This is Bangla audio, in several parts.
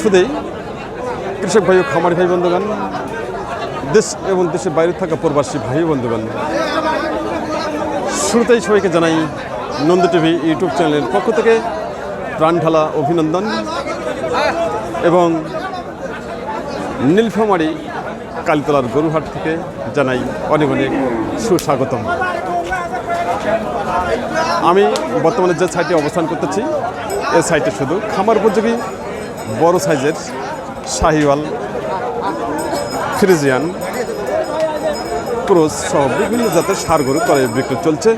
শুধুই কৃষক ভাই ও খামারি ভাই, বন্ধুগণ, দেশ এবং দেশের বাইরে থাকা প্রবাসী ভাই বন্ধুগণ, শুরুতেই সবাইকে জানাই নন্দ টিভি ইউটিউব চ্যানেলের পক্ষ থেকে প্রাণঢালা অভিনন্দন এবং নীলফামারি কালীতলার গরুহাট থেকে জানাই অনেক অনেক সুস্বাগতম। আমি বর্তমানে যে সাইটে অবস্থান করতেছি এই সাইটে শুধু খামার উপযোগী বড় সাইজের শাহিওয়াল, ফ্রিজিয়ান, ক্রোজ সহ বিভিন্ন জাতের সার গরু ক্রয় বিক্রি চলছে।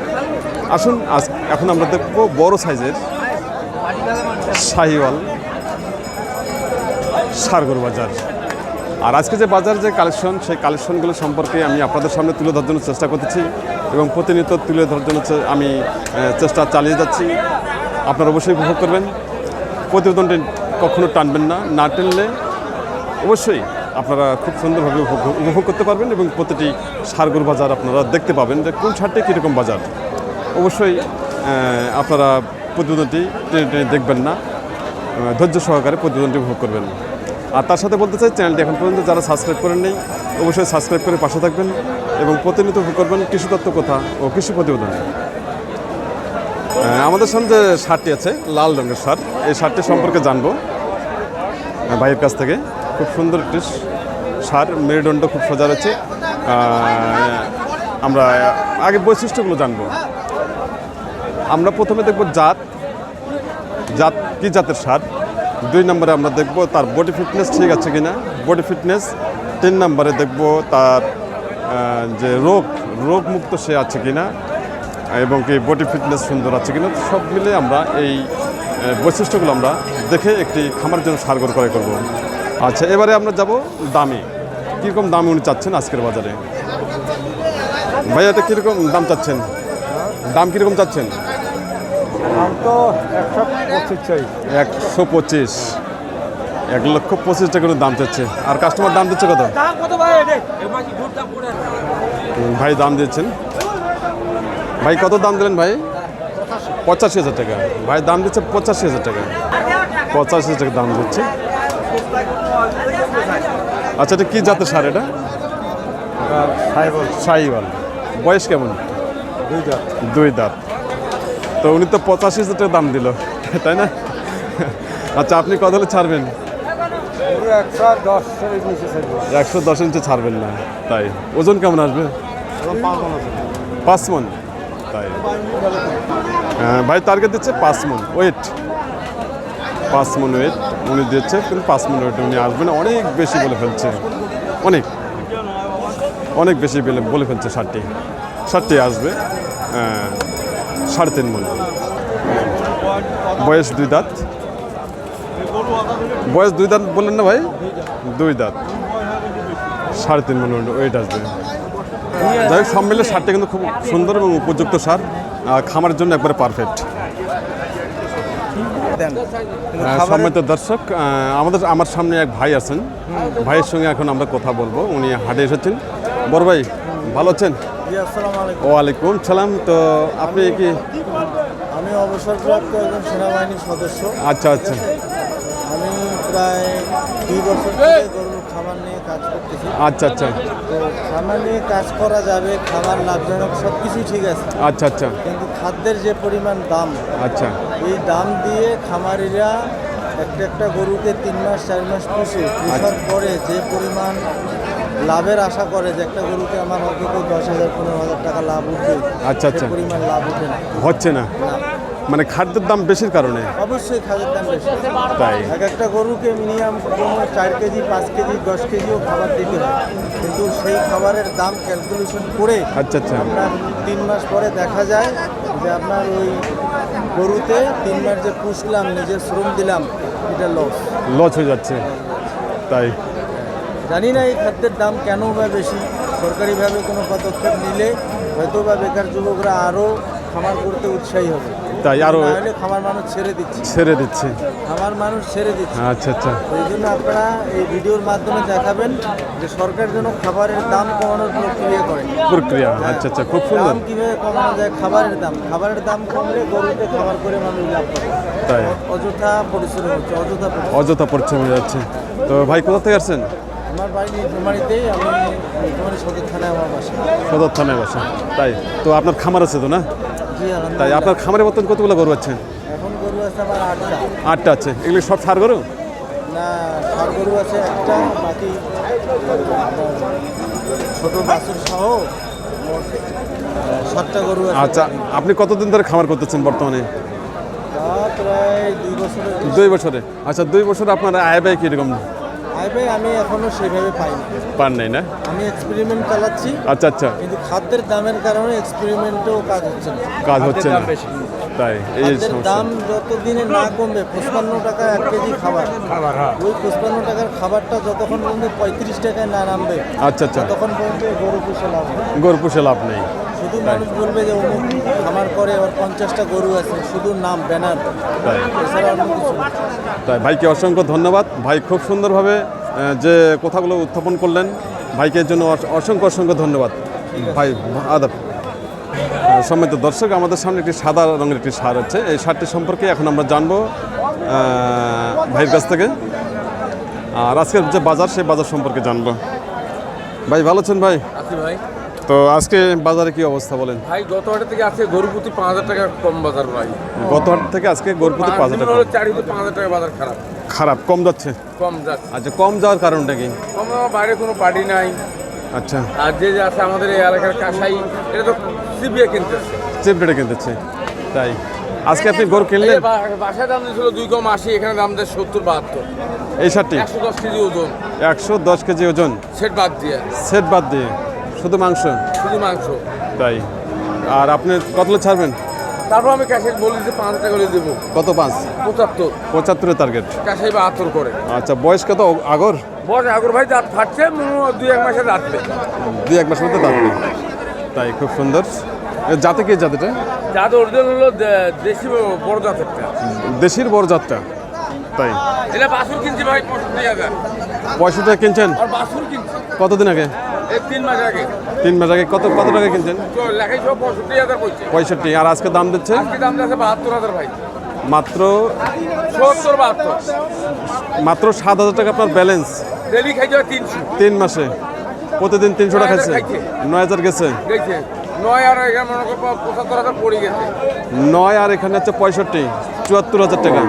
আসুন, আজ এখন আমরা দেখব বড় সাইজের শাহিওয়াল সার গরু বাজার। আর আজকে যে বাজার, যে কালেকশন, সেই কালেকশনগুলো সম্পর্কে আমি আপনাদের সামনে তুলে ধরার জন্য চেষ্টা করতেছি এবং প্রতিনিয়ত তুলে ধরার জন্য আমি চেষ্টা চালিয়ে যাচ্ছি। আপনারা অবশ্যই উপভোগ করবেন। প্রতিবেদনটি কখনো টানবেন না না টানলে অবশ্যই আপনারা খুব সুন্দরভাবে উপভোগ- করতে পারবেন এবং প্রতিটি সারগর বাজার আপনারা দেখতে পাবেন যে কোন ছাড়টি কীরকম বাজার। অবশ্যই আপনারা প্রতিবেদনটি টেনে টেনে দেখবেন না ধৈর্য সহকারে প্রতিবেদনটি উপভোগ করবেন। আর তার সাথে বলতে চাই, চ্যানেলটি এখন পর্যন্ত যারা সাবস্ক্রাইব করেন নেই, অবশ্যই সাবস্ক্রাইব করে পাশে থাকবেন এবং প্রতিনিয়ত উপভোগ করবেন কৃষি তত্ত্ব কথা ও কৃষি প্রতিবেদন। আমাদের সামনে যে শার্টটি আছে, লাল রঙের শার্ট এই শার্টটি সম্পর্কে জানব। ভাইয়ের কাছ থেকে খুব সুন্দর একটি সার মেরুদণ্ড খুব সোজা রয়েছে। আমরা আগে বৈশিষ্ট্যগুলো জানব। আমরা প্রথমে দেখব জাত। জাত কি জাতের সার? দুই নম্বরে আমরা দেখব তার বডি ফিটনেস ঠিক আছে কি না বডি ফিটনেস তিন নম্বরে দেখব তার যে রোগ রোগ মুক্ত সে আছে কি না এবং কি বডি ফিটনেস সুন্দর আছে কিনা। সব মিলে আমরা এই বৈশিষ্ট্যগুলো আমরা দেখে একটি খামার জন্য সারগর ক্রয় করব। আচ্ছা এবারে আমরা যাব দামে। কীরকম দামে উনি চাচ্ছেন আজকের বাজারে? ভাইয়া এটা কীরকম দাম চাচ্ছেন? দাম কীরকম চাচ্ছেন? দাম তো একশো পঁচিশ এক লক্ষ পঁচিশ টাকা করে দাম চাচ্ছে। আর কাস্টমার দাম দিচ্ছে কত? ভাই? ভাই দাম দিচ্ছেন? ভাই কত দাম দিলেন ভাই? পঁচাশি হাজার টাকা। ভাই দাম দিচ্ছে পঁচাশি হাজার টাকা। পঁচাশি হাজার টাকা দাম দিচ্ছে। আচ্ছা এটা কী জাতের সার এটা? সাইবল বয়স কেমন? দুই দাম দুই দাঁত। তো উনি তো পঁচাশি হাজার টাকা দাম দিল তাই না? আচ্ছা আপনি কত হলে ছাড়বেন? একশো দশ ইঞ্চি ছাড়বেন না তাই। ওজন কেমন আসবে? মন পাঁচ মন তাই। হ্যাঁ, ভাই টার্গেট দিচ্ছে পাঁচ মন। ওয়েট পাঁচ মন ওয়েট উনি দিচ্ছে, কিন্তু পাঁচ মন ওয়েট উনি আসবেন। অনেক বেশি বলে ফেলছে। অনেক। অনেক বেশি বলে ফেলছে ষাটটি। ষাটটি আসবে সাড়ে তিন মন বয়স দুই দাঁত। বয়স দুই দাঁত বললেন না ভাই? দুই দাঁত। সাড়ে তিন মন ওয়েট আসবে। যাই হোক, সব মিলে সারটা কিন্তু খুব সুন্দর এবং উপযুক্ত সার। খামারের জন্য একবারে পারফেক্ট সম্মানিত দর্শক আমাদের আমার সামনে এক ভাই আছেন। ভাইয়ের সঙ্গে এখন আমরা কথা বলব। উনি হাটে এসেছেন। বড় ভাই ভালো আছেন? জি আসসালামু আলাইকুম। ওয়ালাইকুম সালাম। তো আপনি কি আমি অবসরপ্রাপ্ত একজন সেনাবাহিনীর সদস্য। আচ্ছা আচ্ছা। প্রায় দুই বছর ধরে গরুর খাবার নিয়ে কাজ করতেছি। আচ্ছা আচ্ছা। তো খামার নিয়ে কাজ করা যাবে খাবার লাভজনক সব কিছুই ঠিক আছে। আচ্ছা আচ্ছা। কিন্তু খাদ্যের যে পরিমাণ দাম আচ্ছা। এই দাম দিয়ে খামারিরা একটা একটা গরুকে তিন মাস চার মাস পুষে পুষার পরে যে পরিমাণ লাভের আশা করে যে একটা গরুকে আমার অন্তত দশ হাজার পনেরো হাজার টাকা লাভ উঠবে আচ্ছা, আচ্ছা। পরিমাণ লাভ উঠে না। হচ্ছে না। মানে খাদ্যের দাম বেশির কারণে? অবশ্যই খাদ্যের দাম বেশি। তাই? এক একটা গরুকে মিনিমাম চার কেজি পাঁচ কেজি দশ কেজিও খাবার দিতে হয়। কিন্তু সেই খাবারের দাম ক্যালকুলেশন করে আচ্ছা আচ্ছা। আপনার তিন মাস পরে দেখা যায় যে আপনার ওই গরুতে তিন মাস যে পুষলাম নিজের শ্রম দিলাম এটা লস লস হয়ে যাচ্ছে। তাই? জানি না এই খাদ্যের দাম কেন বা বেশি। সরকারিভাবে কোনো পদক্ষেপ নিলে হয়তো বা বেকার যুবকরা আরও খামার করতে উৎসাহী হবে। তাই আরও খামার মানুষ ছেড়ে দিচ্ছে। ছেড়ে দিচ্ছে। খামার মানুষ ছেড়ে দিচ্ছে। আচ্ছা আচ্ছা। ওই জন্য আপনারা এই ভিডিওর মাধ্যমে দেখাবেন যে সরকার যেন খাবারের দাম কমানোর প্রক্রিয়া করে। প্রক্রিয়া আচ্ছা আচ্ছা খুব সুন্দর। দাম কীভাবে কমানো যায়? খাবারের দাম। খাবারের দাম কমলে গরুতে খাবার করে মানুষ লাভ করে তাই। অযথা পরিশ্রম হচ্ছে অযথা অযথা পরিশ্রম হয়ে যাচ্ছে। তো ভাই কোথা থেকে আসছেন? আমার বাড়ি নীলফামারিতেই আমি নীলফামারি সদর থানায় আমার বাসা। সদর থানায় বাসা। তাই। তো আপনার খামার আছে তো না? তাই আপনার খামারের মতন কতগুলো গরু আছেন এখন গরু আছে আমার আটটা। আটটা আছে। এগুলি সব সার গরু? না ষাট গরু আছে একটা বাকি ছোট বাছুর সহ সাতটা গরু আছে। আচ্ছা আপনি কতদিন ধরে খামার করতেছেন বর্তমানে? প্রায় দুই বছরের দুই বছরে। আচ্ছা দুই বছরে আপনার আয় ব্যয় কীরকম? আইবে আমি এখনও সেভাবে পাইনি। পান নাই না? আমি এক্সপেরিমেন্ট চালাচ্ছি। আচ্ছা আচ্ছা। কিন্তু খাদ্যের দামের কারণে এক্সপেরিমেন্টও কাজ হচ্ছে না। কাজ হচ্ছে না। তাই এই দাম যত দিনে না কমবে পঁচপান্ন টাকা এক কেজি খাবার। খাবার ওই পঁচপান্ন টাকার খাবারটা যতক্ষণ পর্যন্ত পঁয়ত্রিশ টাকায় না নামবে আচ্ছা আচ্ছা। তখন পর্যন্ত গরু পুষে লাভ গরু পুষে লাভ নেই। শুধু মানুষ বলবে যে অমুক খামার করে ওর পঞ্চাশটা গরু আছে শুধু নাম ব্যানার। তাই। এছাড়া অন্য কিছু না। তাই ভাইকে অসংখ্য ধন্যবাদ। ভাই খুব সুন্দরভাবে আহ, যে কথাগুলো উত্থাপন করলেন ভাইকে এর জন্য অস- অসংখ্য অসংখ্য ধন্যবাদ। ভাই আদাব। সম্মানিত দর্শক আমাদের সামনে একটি সাদা রঙের একটি সার আছে। এই সারটি সম্পর্কে এখন আমরা জানব আহ, ভাইয়ের কাছ থেকে। আর আজকের যে বাজার সেই বাজার সম্পর্কে জানব। ভাই ভালো আছেন ভাই? আছি ভাই। তো আজকে বাজারে কি অবস্থা বলেন? ভাই গত হাটে থেকে আজকে গরু প্রতি পাঁচ হাজার টাকা কম বাজার ভাই। গত হাট থেকে আজকে গরুপতি পাঁচ হাজার টাকা। চারিতে পাঁচ হাজার টাকা বাজার খারাপ। খারাপ কম যাচ্ছে? কম যাচ্ছে। আচ্ছা কম যাওয়ার কারণটা কি? কম বাইরে কোনো পার্টি নাই। আচ্ছা। আর যে যে আছে আমাদের এই এলাকার কাসাই এটা তো সিবিএ কিনতেছে। রেটে কিনতেছে। তাই। আজকে আপনি গরু কিনলেন? বাসায় দাম দিয়েছিল দুই কম আশি এখানে দাম দেয় সত্তর বাহাত্তর। এই শার্টটি একশো দশ কেজি ওজন। একশো দশ কেজি ওজন। সেট বাদ দিয়ে। সেট বাদ দিয়ে। শুধু মাংস? শুধু মাংস। তাই। আর আপনি কতলে ছাড়বেন? তারপর আমি ক্যাশে বলি যে পাঁচ টাকা করে দেবো। কত পাঁচ? পঁচাত্তর। পঁচাত্তরের টার্গেট ক্যাশে বাহাত্তর করে। আচ্ছা বয়স কত আগর? বস আগর ভাই দাঁত ফাটছে দুই এক মাসে দাঁতবে দুই এক মাস মধ্যে দাঁত নেই। তাই খুব সুন্দর। জাতে কি জাতিটা? জাত অরিজিনাল হলো দেশি বড় জাতেরটা। দেশির বড় জাতটা। তাই? এটা বাছুর কিনছি ভাই পঁয়ষট্টি হাজার। পয়সাটা কিনছেন? আর বাছুর কিনছি। কতদিন আগে? তিন মাস আগে। তিন মাস আগে। কত কত টাকা কিনছেন? পঁয়ষট্টি পঁয়ষট্টি। আর আজকে দাম দিচ্ছে আজকে দাম আছে বাহাত্তর হাজার ভাই। মাত্র সত্তর বাহাত্তর। মাত্র সাত হাজার টাকা আপনার ব্যালেন্স। ডেলি তিনশো। তিন মাসে। প্রতিদিন তিনশো টাকা খাইছে? খাইছে। নয় হাজার গেছে? নয় আর এখানে পঁচাত্তর হাজার পড়ে গেছে। নয় আর এখানে হচ্ছে পঁয়ষট্টি। চুয়াত্তর হাজার টাকা।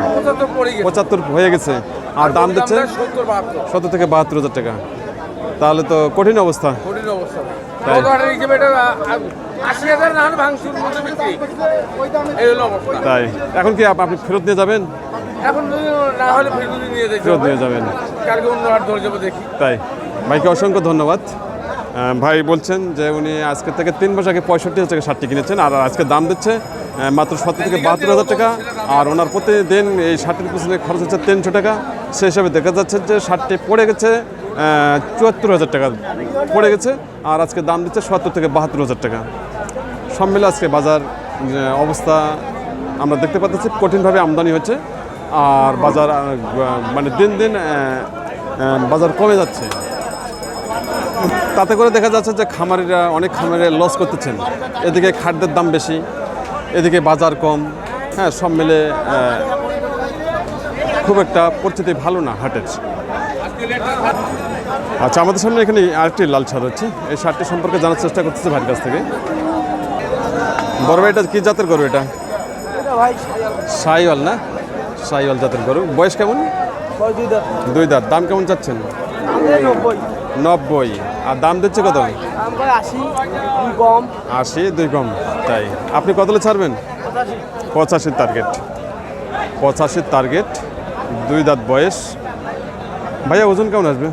পঁচাত্তর হয়ে গেছে। আর দাম দিচ্ছে সত্তর বাহাত্তর। থেকে বাহাত্তর হাজার টাকা। তাহলে তো কঠিন অবস্থা। কঠিন অবস্থা। তাই। এখন কি আপনি ফেরত নিয়ে যাবেন? এখন না হলে ফেরত নিয়ে যাবেন। তাই। ভাইকে অসংখ্য ধন্যবাদ। ভাই বলছেন যে উনি আজকে থেকে তিন মাস আগে পঁয়ষট্টি হাজার টাকা শার্টটি কিনেছেন আর আজকে দাম দিচ্ছে মাত্র সত্তর থেকে বাহাত্তর হাজার টাকা। আর ওনার প্রতিদিন এই শার্টের পিছনে খরচ হচ্ছে তিনশো টাকা। সেই হিসাবে দেখা যাচ্ছে যে শার্টটি পড়ে গেছে চুয়াত্তর হাজার টাকা পড়ে গেছে আর আজকে দাম দিচ্ছে সত্তর থেকে বাহাত্তর হাজার টাকা। সব মিলে আজকে বাজার অবস্থা আমরা দেখতে পাচ্ছি, কঠিনভাবে আমদানি হচ্ছে আর বাজার মানে দিন দিন বাজার কমে যাচ্ছে। তাতে করে দেখা যাচ্ছে যে খামারিরা অনেক খামারে লস করতেছেন। এদিকে খাদ্যের দাম বেশি এদিকে বাজার কম। হ্যাঁ সব মিলে খুব একটা পরিস্থিতি ভালো না হাটের। আচ্ছা আমাদের সামনে এখানে আরেকটি লাল সার হচ্ছে এই সারটি সম্পর্কে জানার চেষ্টা করতেছে ভাইয়ের কাছ থেকে। বড় ভাই এটা কি জাতের গরু এটা? সাইওয়াল না? সাইওয়াল জাতের গরু। বয়স কেমন? দুই দাঁত। দাম কেমন চাচ্ছেন? নব্বই। আর দাম দিচ্ছে কত? আশি দুই কম। তাই। আপনি কতলে ছাড়বেন? পঁচাশির টার্গেট পঁচাশির টার্গেট দুই দাঁত বয়স। ভাইয়া ওজন কেমন আসবে?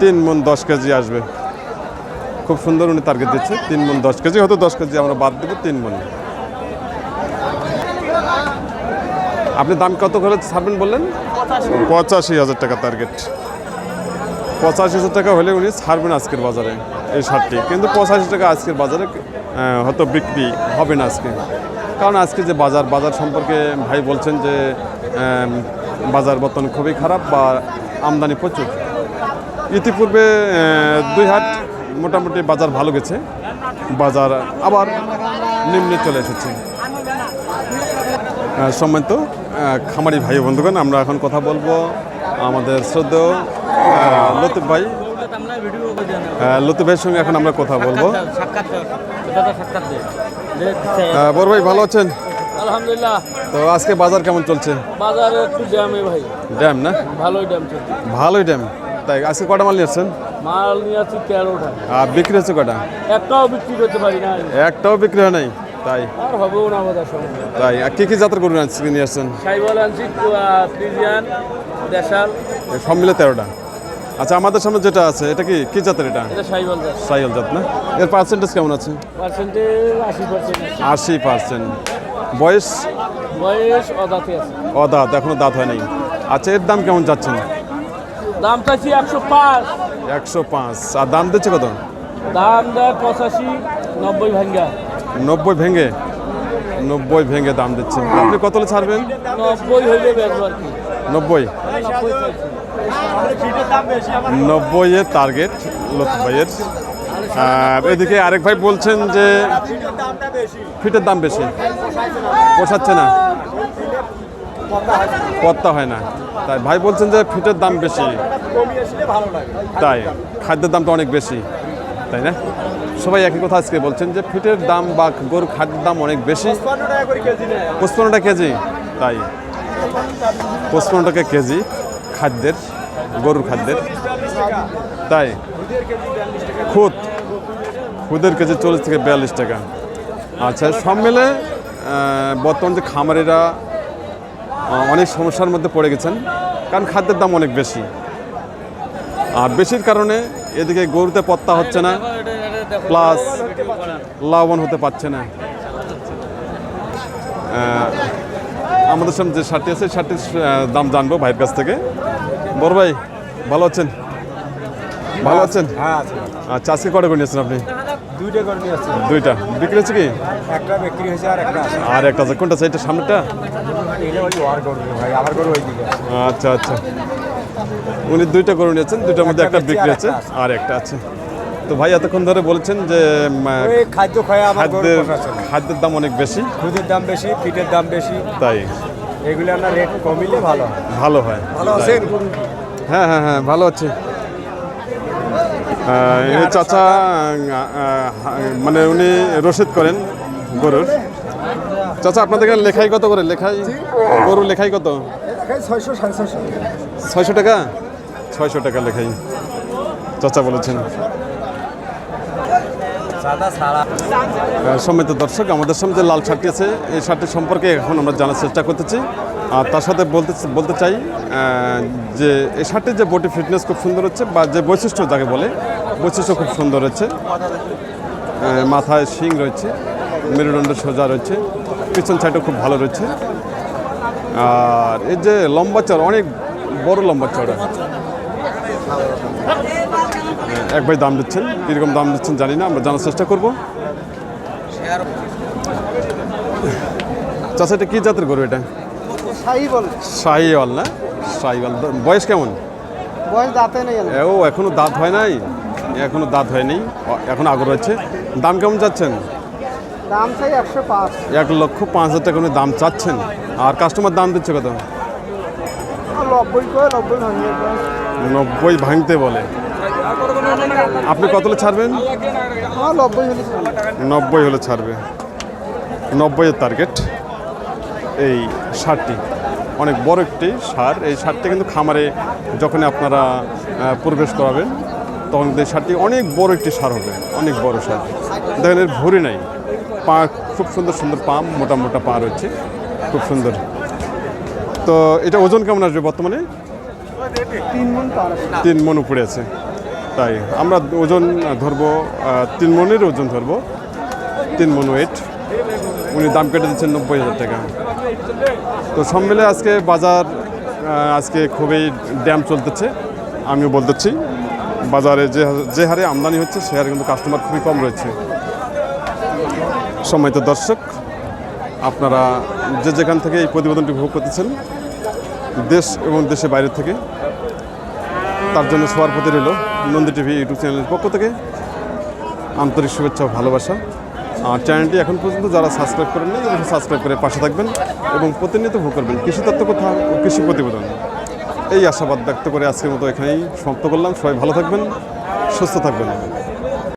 তিন মন দশ। কেজি আসবে। খুব সুন্দর উনি টার্গেট দিচ্ছে। তিন মন দশ কেজি হয়তো দশ কেজি আমরা বাদ দেবো তিন মন। আপনি দাম কত করে ছাড়বেন বললেন? পঁচাশি। হাজার টাকা টার্গেট পঁচাশি হাজার টাকা হলে উনি ছাড়বেন আজকের বাজারে এই শার্টটি। কিন্তু পঁচাশি টাকা আজকের বাজারে হয়তো বিক্রি হবে না আজকে। কারণ আজকে যে বাজার বাজার সম্পর্কে ভাই বলছেন যে বাজার বর্তমান খুবই খারাপ বা আমদানি প্রচুর। ইতিপূর্বে দুই হাট মোটামুটি বাজার ভালো গেছে। বাজার আবার নিম্নে চলে এসেছে। সম্মানিত খামারি ভাই বন্ধুগণ, আমরা এখন কথা বলব আমাদের শ্রদ্ধেয় লতিফ ভাই। আহ, লতিফ ভাইয়ের সঙ্গে এখন আমরা কথা বলব। বড় ভাই ভালো আছেন? আলহামদুলিল্লাহ। তো আজকে বাজার কেমন চলছে? বাজারে একটু ভাই। ড্যাম না? ভালোই ড্যাম চলছে। ভালোই ড্যাম তাই আজকে কটা মাল মাল নিয়ে আছি তেরোটা। আর বিক্রি হচ্ছে কটা? একটাও বিক্রি করতে পারি না একটাও বিক্রি হয় নাই? তাই। আর হবেও না তাই আর কি কি জাতের গরু আজকে নিয়ে আসছেন? সাইবল আনছি ফ্রিজিয়ান দেশাল। সব মিলে তেরোটা। আচ্ছা আমাদের সামনে যেটা আছে এটা কি কি জাতের এটা? সাইল জাত। না? এর পার্সেন্টেজ কেমন আছে? পার্সেন্টেজ আশি পার্সেন্ট বয়স? বয়স অদাতে এখনও দাঁত হয় নাই। আচ্ছা এর দাম কেমন যাচ্ছেন? দাম চাইছি একশো পাঁচ। একশো পাঁচ। আর দাম দিচ্ছে কত? দাম দেয় পঁচাশি নব্বই ভাঙ্গা। নব্বই ভেঙে? নব্বই ভেঙে দাম দিচ্ছে আপনি কত ছাড়বেন? নব্বই হইলে নব্বই। নব্বই চাইছি নব্বই এর টার্গেট লতিফ ভাইয়ের। এদিকে আরেক ভাই বলছেন যে ফিটের দাম বেশি। পোষাচ্ছে না। পত্তা হয় না। তাই ভাই বলছেন যে ফিটের দাম বেশি। তাই খাদ্যের দামটা অনেক বেশি। তাই না? সবাই একই কথা আজকে বলছেন যে ফিটের দাম বা গরুর খাদ্যের দাম অনেক বেশি। পঁচপান্ন কেজি। তাই পঁচপান্ন টাকা কেজি খাদ্যের গরুর খাদ্যের। তাই? খুদ। খুদের কেজি চল্লিশ থেকে বিয়াল্লিশ টাকা। আচ্ছা সব মিলে বর্তমান যে খামারিরা অনেক সমস্যার মধ্যে পড়ে গেছেন, কারণ খাদ্যের দাম অনেক বেশি। আর বেশির কারণে এদিকে গরুতে পত্তা হচ্ছে না প্লাস লাভবান হতে পারছে না। আমাদের সামনে যে শার্টটি আছে শার্টটির দাম জানব ভাইয়ের কাছ থেকে। বড় ভাই ভালো আছেন? ভালো আছেন? হ্যাঁ আচ্ছা আজকে কটা করে নিয়েছেন আপনি? দুইটা করে নিয়ে দুইটা। বিক্রি হচ্ছে কি? একটা বিক্রি হয়েছে আর একটা আছে। আর একটা আছে। কোনটা এটা সামনেটা আচ্ছা আচ্ছা। উনি দুইটা করে নিয়েছেন। দুইটার মধ্যে একটা বিক্রি আছে আর আর একটা আছে। তো ভাই এতক্ষণ ধরে বলেছেন যে খাদ্য খায় খাদ্যের খাদ্যের দাম অনেক বেশি। দুধের দাম বেশি পিঠের দাম বেশি। তাই। এগুলো না রেট কমিলে ভালো হয়। ভালো হয়। ভালো আছেন হ্যাঁ হ্যাঁ হ্যাঁ ভালো আছে। এই চাচা মানে উনি রসিদ করেন গরুর। চাচা আপনাদের এখানে লেখাই কত করে? লেখাই গরু লেখাই কত? ছয়শো টাকা? ছয়শো টাকা লেখাই। চাচা বলেছেন। সম্মানিত দর্শক, আমাদের সামনে যে লাল শার্টটি আছে, এই শার্টটি সম্পর্কে এখন আমরা জানার চেষ্টা করতেছি। আর তার সাথে বলতে বলতে চাই যে এই শার্টটির যে বডি ফিটনেস খুব সুন্দর হচ্ছে, বা যে বৈশিষ্ট্য যাকে বলে, বৈশিষ্ট্য খুব সুন্দর হচ্ছে। মাথায় শিং রয়েছে, মেরুদণ্ড সোজা রয়েছে, পিছন সাইডও খুব ভালো রয়েছে। আর এই যে লম্বা চড়া, অনেক বড় লম্বা চড়া। এক ভাই দাম দিচ্ছেন কীরকম দাম দিচ্ছেন জানি না আমরা জানার চেষ্টা করব। চাষা এটা কী জাতের গরু এটা? শাহিওয়াল। না? শাহিওয়াল। বয়স কেমন? বয়স দাঁতে নেই ও এখনও দাঁত হয় নাই? এখনও দাঁত হয়নি এখন আগর হচ্ছে দাম কেমন চাচ্ছেন দাম চাই একশো পাঁচ। এক লক্ষ পাঁচ হাজার টাকা দাম চাচ্ছেন। আর কাস্টমার দাম দিচ্ছে কত? নব্বই নব্বই ভাঙতে বলে। আপনি ছাড়বেন? নব্বই হলে চলবে। নব্বই হলে ছাড়বে। নব্বইয়ের টার্গেট এই সারটি অনেক বড় একটি সার এই সারটি কিন্তু খামারে যখন আপনারা প্রবেশ করাবেন তখন এই সারটি অনেক বড় একটি সার হবে। অনেক বড় সার দেখেন এর ভরি নাই। পা খুব সুন্দর সুন্দর পা মোটা মোটা পা রয়েছে। খুব সুন্দর। তো এটা ওজন কেমন আসবে বর্তমানে? মন তিন মন উপরে আছে। তাই আমরা ওজন ধরবো তিন মনের ওজন ধরবো। তিন মন ওয়েট উনি দাম কেটে দিচ্ছেন নব্বই হাজার টাকা। তো সব মিলে আজকে বাজার আজকে খুবই ড্যাম চলতেছে। আমিও বলতেছি, বাজারে যে যে হারে আমদানি হচ্ছে, সে হারে কিন্তু কাস্টমার খুবই কম রয়েছে। সম্মানিত দর্শক, আপনারা যে যেখান থেকে এই প্রতিবেদনটি উপভোগ করতেছেন, দেশ এবং দেশের বাইরে থেকে, তার জন্য সবার প্রতি রইল নন্দী টিভি ইউটিউব চ্যানেলের পক্ষ থেকে আন্তরিক শুভেচ্ছা ভালোবাসা। আর চ্যানেলটি এখন পর্যন্ত যারা সাবস্ক্রাইব করেননি তারা সাবস্ক্রাইব করে পাশে থাকবেন এবং প্রতিনিয়ত ভোগ করবেন কৃষিতত্ত্ব কথা ও কৃষি প্রতিবেদন। এই আশাবাদ ব্যক্ত করে আজকের মতো এখানেই সমাপ্ত করলাম। সবাই ভালো থাকবেন, সুস্থ থাকবেন।